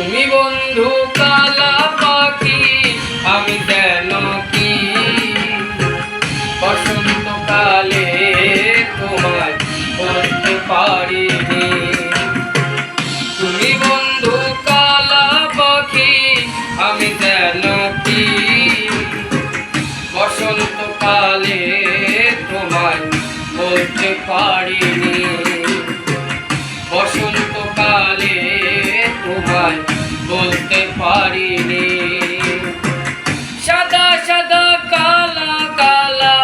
তুমি বন্ধু কালা পাখি, আমি কেন কি? বসন্তকালে তোমার বলতে পারিনি। তুমি বন্ধু কালা পাখি, আমি কেন কি? বসন্তকালে তোমার বলতে পারিনি। পারিনি সাদা সাদা, কালা কালা,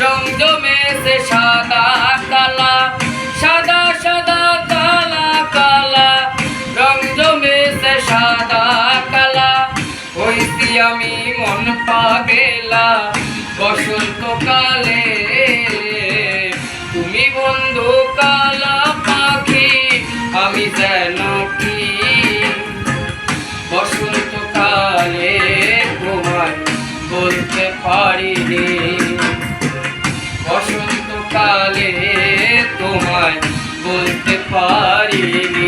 রং জমেছে সাদা, কালা। সাদা সাদা, কালা কালা, রং জমেছে সাদা, কালা। হইছি আমি মন পাগেলা, বসন্তকালে তুমি বন্ধু কালা বলতে পারি রে বসন্তকালে তোমায় বলতে পারিনি।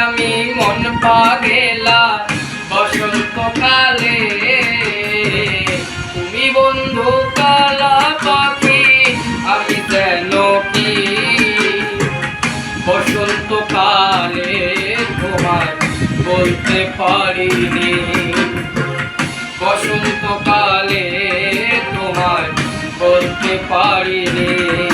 আমি মন পাগেলা বসন্তকালে তুমি বন্ধু কালা পাখি, আমি যেন কি? বসন্তকালে তোমায় বলতে পারিনি। বসন্তকালে তোমায় বলতে পারিনি।